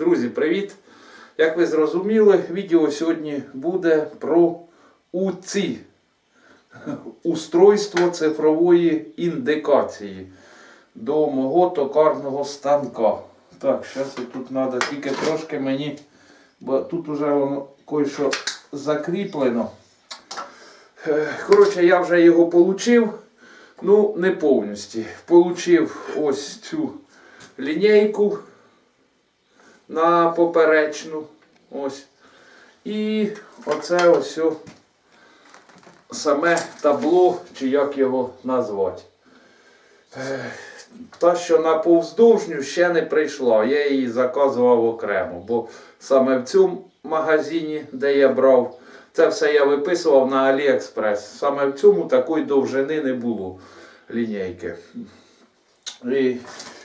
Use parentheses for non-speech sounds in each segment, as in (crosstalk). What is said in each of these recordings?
Друзі, привіт! Як ви зрозуміли, відео сьогодні буде про УЦІ устройство цифрової індикації до мого токарного станка. Так, зараз тут треба тільки трошки мені, бо тут вже воно кое-що закріплено. Е, Коротше, я вже його отримав, ну не повністю. Получив ось цю лінійку на поперечну. Ось. І оце ось саме табло, чи як його назвати. Е, Та, що на повздовжню ще не прийшла. Я її заказував окремо. Бо саме в цьому магазині, де я брав, це все я виписував на AliExpress. Саме в цьому такої довжини не було лінійки. І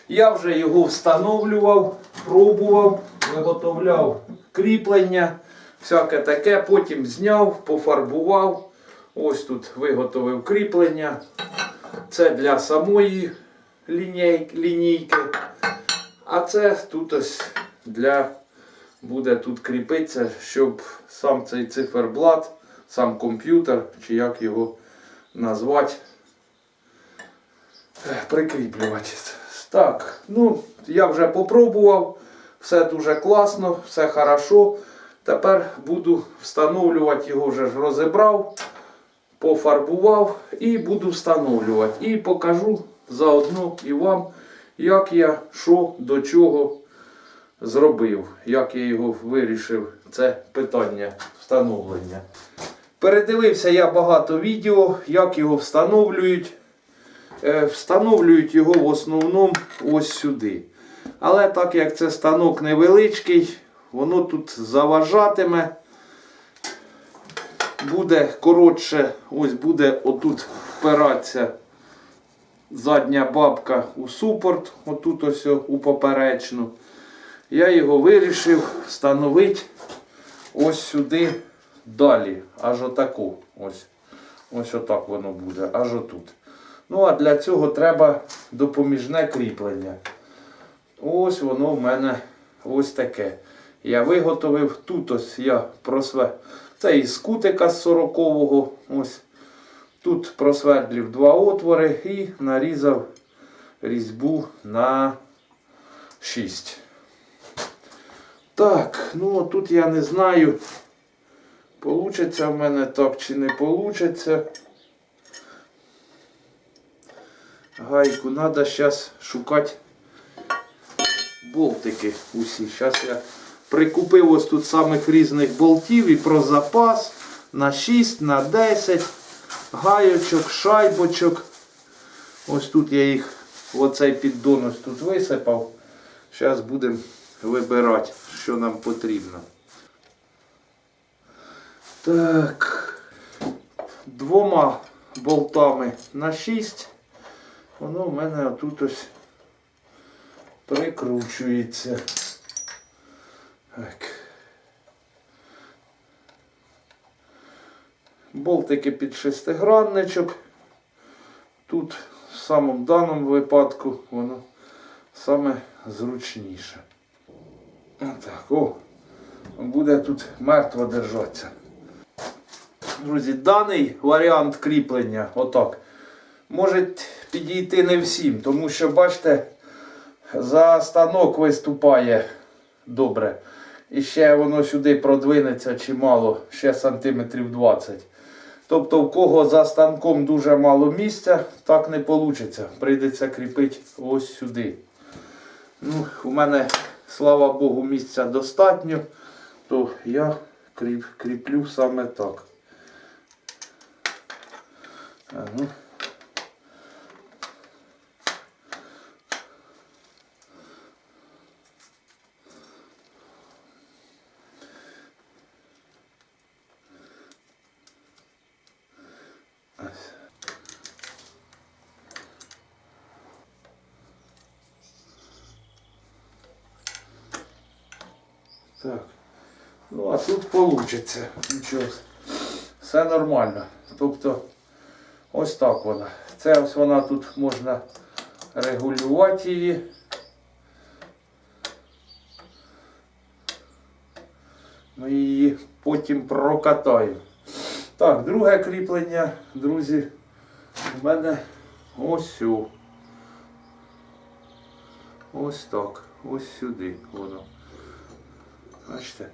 я вже його встановлював, пробував, виготовляв кріплення, всяке таке, потім зняв, пофарбував. Ось тут виготовив кріплення. Це для самої лінійки. А це тут ось для буде тут кріпитися, щоб сам цей циферблат, сам комп'ютер, чи як його назвати, е, прикріплювати. Так, ну, я вже попробував, все дуже класно, все хорошо. Тепер буду встановлювати його вже ж розібрав, пофарбував і буду встановлювати. І покажу заодно і вам, як я що до чого зробив, як я його вирішив, це питання встановлення. Передивився я багато відео, як його встановлюють. Е, Встановлюють його в основному ось сюди. Але так як це станок невеличкий, воно тут заважатиме. Буде коротше, ось буде отут впиратися задня бабка у супорт, отут ось у поперечну. Я його вирішив встановити ось сюди далі, аж отаку. Ось, ось отак воно буде, аж отут. Ну, а для цього треба допоміжне кріплення. Ось воно в мене ось таке. Я виготовив. Тут ось я просве. Це із кутика з 40-го. Ось. Тут просвердлив два отвори і нарізав різьбу на 6. Так, ну тут я не знаю, получиться в мене так чи не получиться. Гайку треба зараз шукати болтики усі. Зараз я прикупив ось тут самих різних болтів і про запас на 6, на 10 гайочок, шайбочок. Ось тут я їх в оцей піддон ось тут висипав. Зараз будемо вибирати, що нам потрібно. Так, двома болтами на 6. Воно в мене отут ось прикручується. Так. Болтики під шестигранничок. Тут в самому даному випадку воно саме зручніше. Так, о, буде тут мертво держатися. Друзі, даний варіант кріплення, отак, може підійти не всім, тому що, бачите, за станок виступає добре. І ще воно сюди продвинеться чимало, ще сантиметрів 20. Тобто, в кого за станком дуже мало місця, так не вийде. Прийдеться кріпити ось сюди. Ну, У мене, слава Богу, місця достатньо, то я кріп, кріплю саме так. А, ну. Ось. Так. Ну, а вийде. Нічого. Все нормально. Тобто, ось так вона. Це ось вона тут можна регулювати її. Ми її потім прокатаємо. Так, друге кріплення, друзі, у мене ось сю. Ось так. Ось сюди воно. Бачите?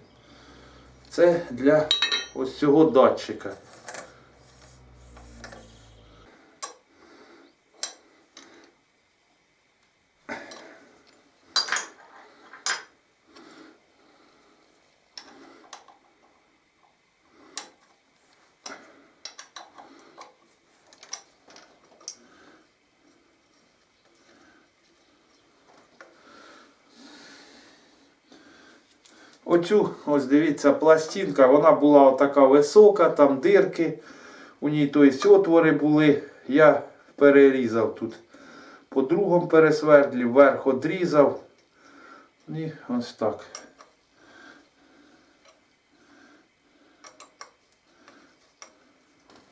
Це для ось цього датчика. Оцю, ось дивіться, пластинка, вона була така висока, там дирки, у ній тобто, отвори були. Я перерізав тут по другому пересвердлі, вверх одрізав. І ось так.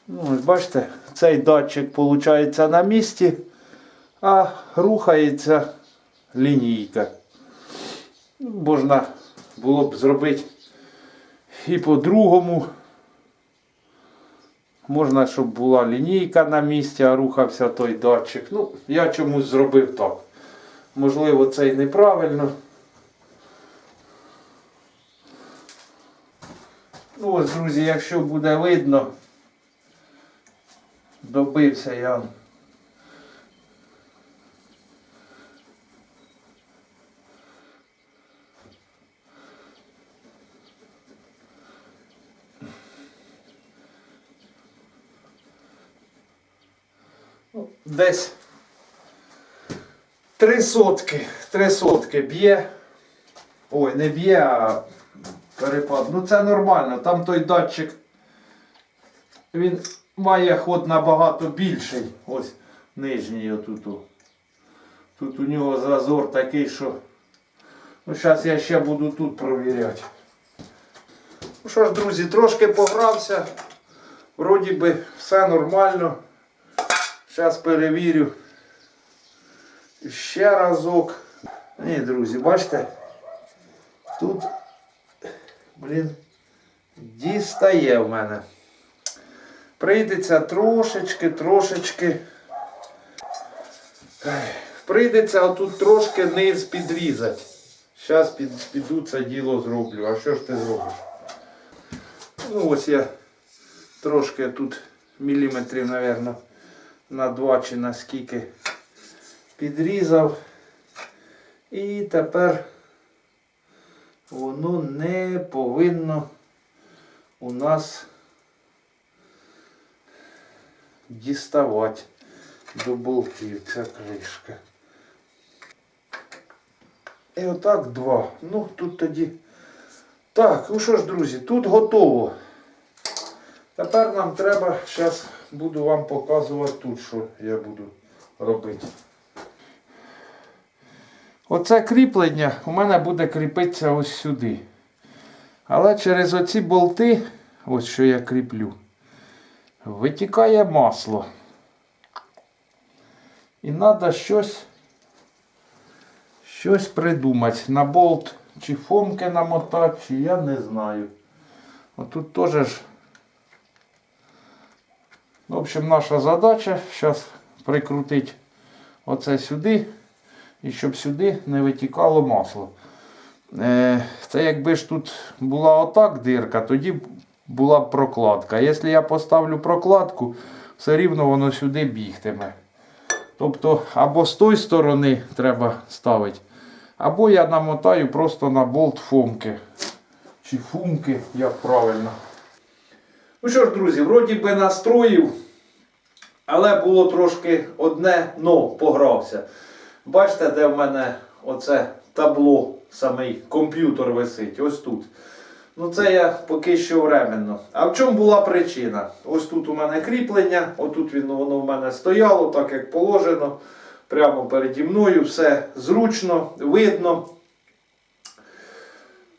Ну, ось бачите, цей датчик виходить на місці, а рухається лінійка. Можна було б зробити і по-другому. Можна, щоб була лінійка на місці, а рухався той датчик. Ну, я чомусь зробив так. Можливо, це і неправильно. Ну ось, друзі, якщо буде видно, добився я. Десь три сотки, три сотки б'є. Ой, не б'є, а перепад. Ну це нормально. Там той датчик. Він має ход набагато більший. Ось нижній отут. Тут у нього зазор такий, що. Ну, зараз я ще буду тут провіряти. Ну що ж, друзі, трошки погрався. Вроді би все нормально. Зараз перевірю ще разок. Ні, друзі, бачите? Тут, блін, дістає в мене. Прийдеться трошечки, трошечки. Прийдеться отут трошки низ підрізати. Зараз під, піду це діло зроблю. А що ж ти зробиш? Ну ось я трошки тут міліметрів, мабуть, на два чи на скільки підрізав. І тепер воно не повинно у нас діставати до болтів ця кришка. І отак два. Ну тут тоді. Так, ну що ж, друзі, тут готово. Тепер нам треба, зараз буду вам показувати тут, що я буду робити. Оце кріплення у мене буде кріпитися ось сюди. Але через оці болти, ось що я кріплю, витікає масло. І треба щось, щось придумати. На болт чи фомки намотати, чи я не знаю. Отут теж в общем, наша задача зараз прикрутити оце сюди, і щоб сюди не витікало масло. Е, Це якби ж тут була отак дирка, тоді була б прокладка. Якщо я поставлю прокладку, все рівно воно сюди бігтиме. Тобто або з тої сторони треба ставити, або я намотаю просто на болт фомки. Чи фумки, як правильно. Ну що ж, друзі, вроді би настроїв, але було трошки одне но погрався. Бачите, де в мене оце табло, самий комп'ютер висить, ось тут. Ну це я поки що временно. А в чому була причина? Ось тут у мене кріплення, отут він, воно в мене стояло, так як положено. Прямо переді мною, все зручно, видно.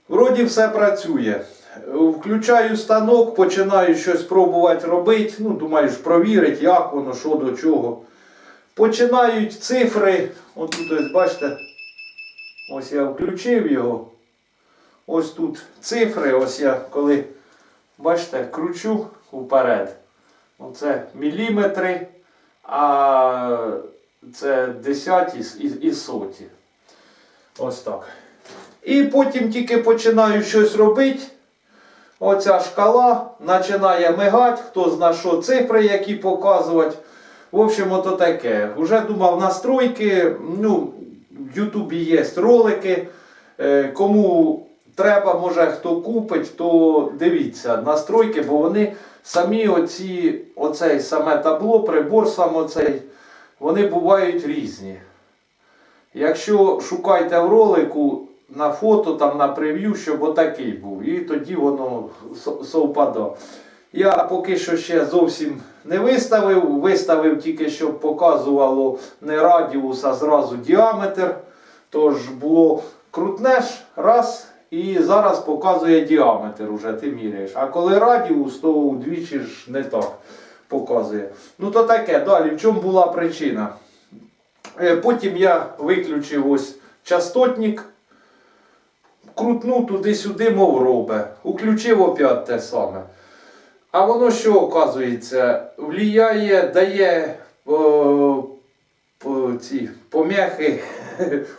Вроді все працює. Включаю станок, починаю щось пробувати робити. Ну, думаю, ж провірити, як воно, що до чого. Починають цифри. От тут ось бачите, ось я включив його. ось тут цифри. Ось я коли, бачите, кручу вперед. Оце міліметри, а це десяті і, і соті. Ось так. І потім тільки починаю щось робити. Оця шкала починає мигати, хто зна що цифри, які показувати. В общем, ото таке. Уже думав настройки. Ну, в Ютубі є ролики. Е, Кому треба, може хто купить, то дивіться настройки, бо вони самі оці, оцей саме табло, прибор сам оцей, вони бувають різні. Якщо шукайте в ролику на фото, там на прев'ю, щоб отакий був, і тоді воно со- совпадає. Я поки що ще зовсім не виставив, виставив тільки, щоб показувало не радіус, а зразу діаметр. Тож було крутнеш, раз, і зараз показує діаметр уже, ти міряєш. А коли радіус, то удвічі ж не так показує. Ну то таке, далі, в чому була причина? Е, Потім я виключив ось частотник, крутнув туди-сюди, мов робе. Уключив опять те саме. А воно що оказується? Вліяє, дає о, по, ці пом'яхи,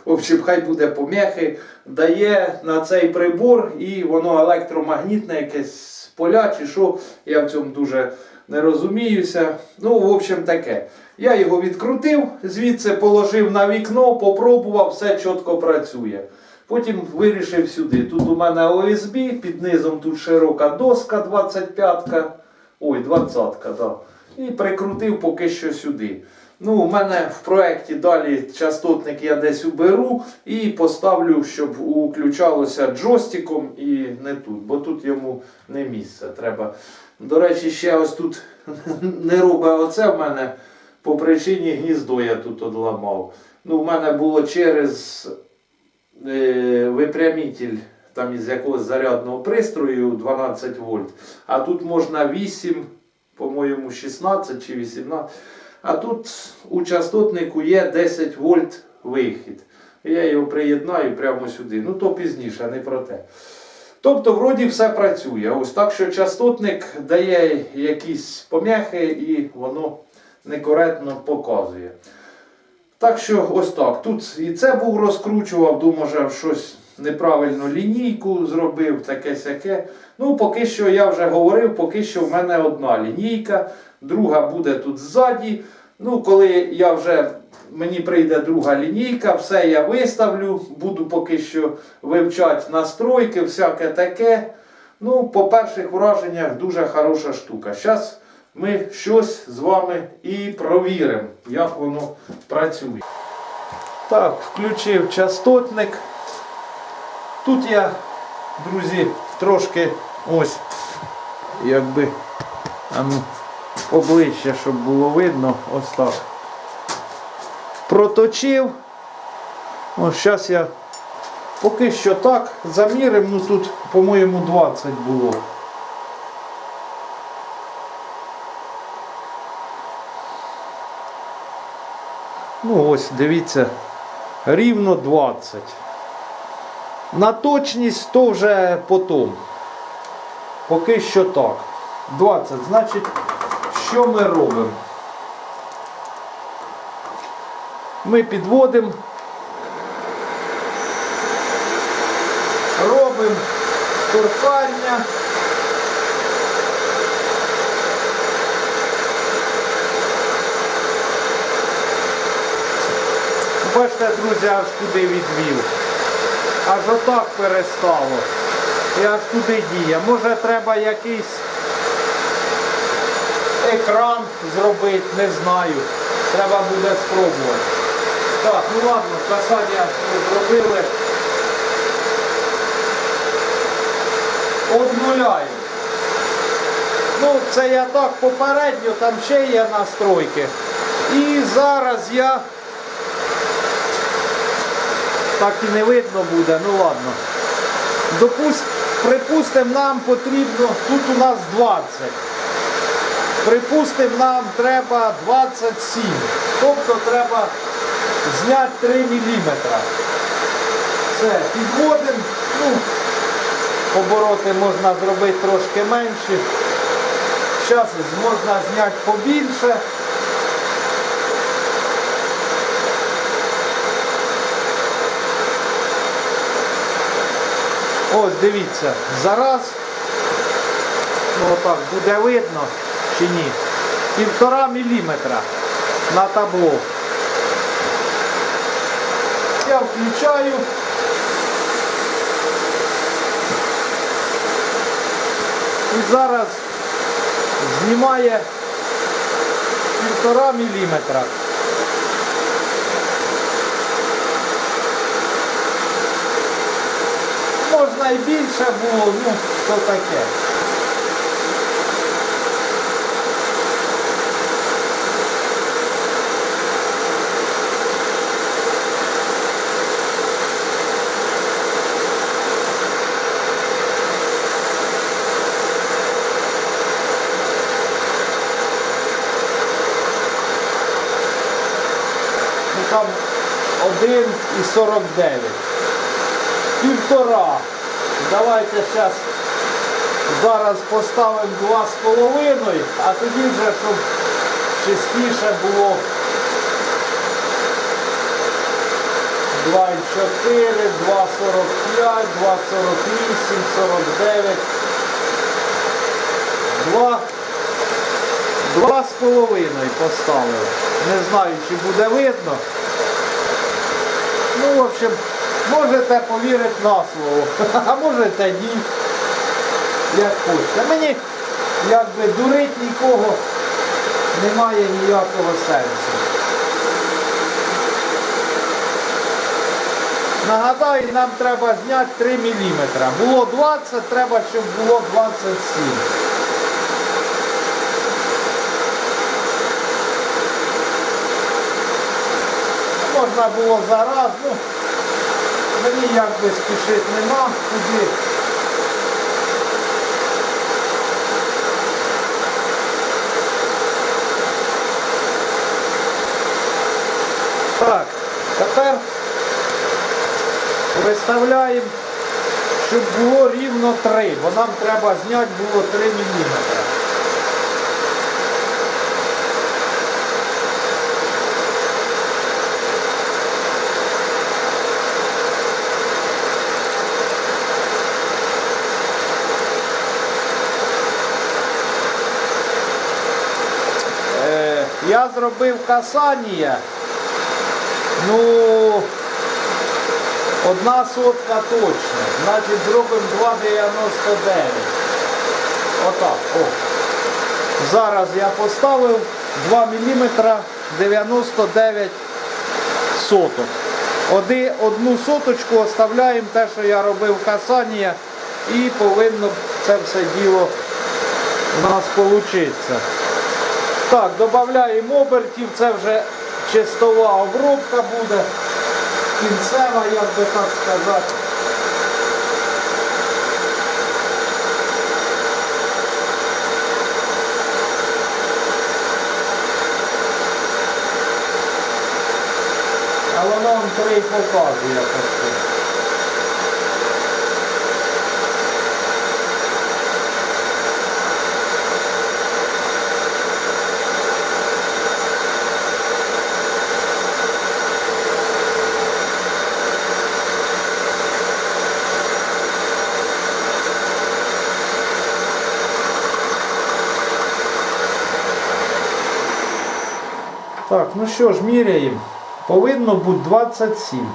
(laughs) хай буде пом'яхи, дає на цей прибор і воно електромагнітне якесь поля чи що, я в цьому дуже не розуміюся. Ну, в общем, таке. Я його відкрутив, звідси положив на вікно, попробував, все чітко працює. Потім вирішив сюди. Тут у мене ОСБ, під низом тут широка доска 25-ка. Ой, 20-ка, так. І прикрутив поки що сюди. Ну, у мене в проєкті далі частотник я десь уберу і поставлю, щоб включалося джойстиком і не тут, бо тут йому не місце. Треба. До речі, ще ось тут (laughs) не робить оце в мене по причині гніздо я тут одламав. Ну, в мене було через випрямитель там із якогось зарядного пристрою 12 вольт. А тут можна 8, по-моєму, 16 чи 18. А тут у частотнику є 10 вольт вихід. Я його приєднаю прямо сюди. Ну то пізніше, не про те. Тобто, вроді все працює. Ось так, що частотник дає якісь пом'яхи і воно некоректно показує. Так що ось так. Тут і це був розкручував, думав, щось неправильно лінійку зробив, таке сяке. Ну, поки що я вже говорив, поки що в мене одна лінійка, друга буде тут ззаді. Ну, коли я вже мені прийде друга лінійка, все я виставлю, буду поки що вивчати настройки, всяке таке. Ну, по перших враженнях дуже хороша штука. Зараз ми щось з вами і провіримо, як воно працює. Так, включив частотник. Тут я, друзі, трошки ось, якби, а ну, обличчя, щоб було видно, ось так. Проточив. Ось зараз я поки що так замірив, ну тут, по-моєму, 20 було. Ну ось, дивіться, рівно 20. На точність то вже потім. Поки що так. 20. Значить, що ми робимо? Ми підводимо. Робимо торкання. Бачите, друзі, аж туди відвів. Аж отак перестало. І аж туди діє. Може треба якийсь екран зробити, не знаю. Треба буде спробувати. Так, ну ладно, касання зробили. Обнуляємо. Ну, це я так попередньо, там ще є настройки. І зараз я так і не видно буде, ну ладно. Припустимо, нам потрібно, тут у нас 20. Припустимо, нам треба 27. Тобто треба зняти 3 мм. Все, підводимо. Ну, обороти можна зробити трошки менші. Зараз можна зняти побільше. Ось дивіться, зараз, ну отак буде видно чи ні, півтора міліметра на табло. Я включаю. І зараз знімає півтора міліметра. Можна і більше було, ну, то таке. Ну там 1,49. Півтора. Давайте зараз зараз поставимо 2,5, а тоді вже, щоб чистіше було 2,4, 2,45, 2,48, 49. 2, Два з половиною поставив. Не знаю, чи буде видно. Ну, в общем, можете повірити на слово, (laughs) а можете ні. Як хочете. Мені якби дурить нікого немає ніякого сенсу. Нагадаю, нам треба зняти 3 мм. Було 20, треба, щоб було 27. Можна було зараз, ну, мені якби спішити нема куди. Так, тепер виставляємо, щоб було рівно 3, бо нам треба зняти було 3 мм. Я зробив касання. Ну, одна сотка точно. Значить зробимо 2,99. Отак. О. Зараз я поставив 2 мм 99 соток. Оди, одну соточку оставляємо те, що я робив касання, і повинно це все діло у нас получиться. Так, додаємо обертів, це вже чистова обробка буде, кінцева, як би так сказати. А воно вам три показує Так, ну що ж, міряємо. Повинно бути 27.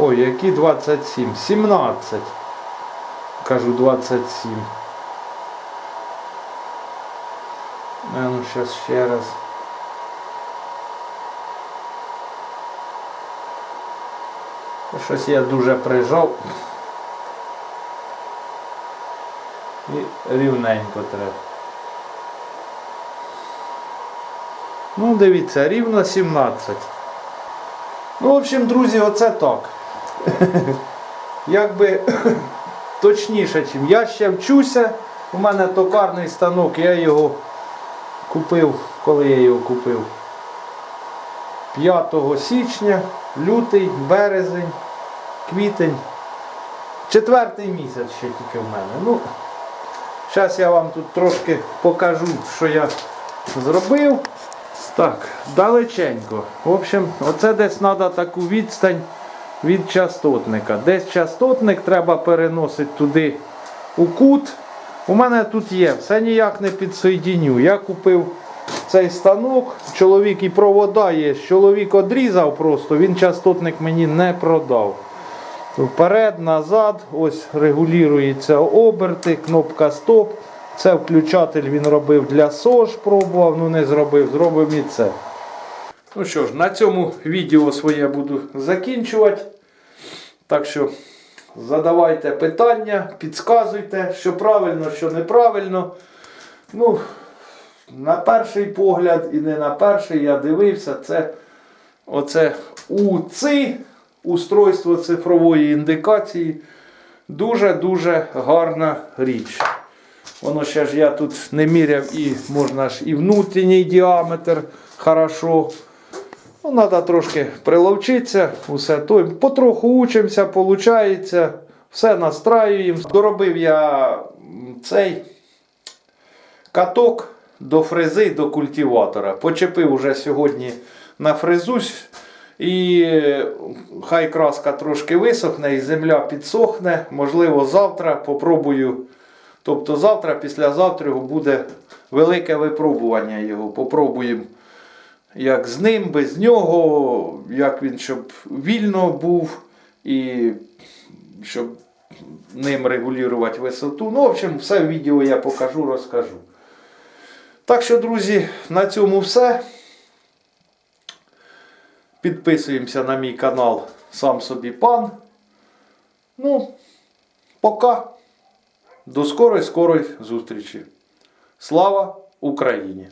Ой, які 27? 17. Кажу 27. А ну зараз ще раз. Щось я дуже прижав. І рівненько треба. Ну, дивіться, рівно 17. Ну, в общем, друзі, оце так. Якби (coughs) точніше, чим я ще вчуся, У мене токарний станок, я його купив, коли я його купив? 5 січня, лютий, березень, квітень. Четвертий місяць ще тільки в мене. Ну, зараз я вам тут трошки покажу, що я зробив. Так, далеченько. В общем, оце десь треба таку відстань від частотника. Десь частотник треба переносити туди у кут. У мене тут є, все ніяк не підсоєдіню. Я купив цей станок, чоловік і провода є. Чоловік одрізав просто, він частотник мені не продав. Вперед, назад, ось регулюється оберти, кнопка стоп. Це включатель він робив для СОЖ, пробував, ну не зробив, зробив і це. Ну що ж, на цьому відео своє буду закінчувати. Так що задавайте питання, підказуйте, що правильно, що неправильно. Ну, на перший погляд і не на перший я дивився, це оце УЦИ, устройство цифрової індикації. Дуже-дуже гарна річ. Воно ще ж я тут не міряв і можна ж і внутрішній діаметр хорошо. Ну, треба трошки приловчитися, усе то. Потроху учимося, виходить, все настраюємо. Доробив я цей каток до фрези, до культиватора. Почепив уже сьогодні на фрезусь. І хай краска трошки висохне і земля підсохне. Можливо, завтра попробую. Тобто завтра, післязавтра буде велике випробування його. Попробуємо як з ним, без нього, як він щоб вільно був і щоб ним регулювати висоту. Ну, в общем, все в відео я покажу, розкажу. Так що, друзі, на цьому все. Підписуємося на мій канал Сам собі пан. Ну, пока. До скорої скорої зустрічі. Слава Україні!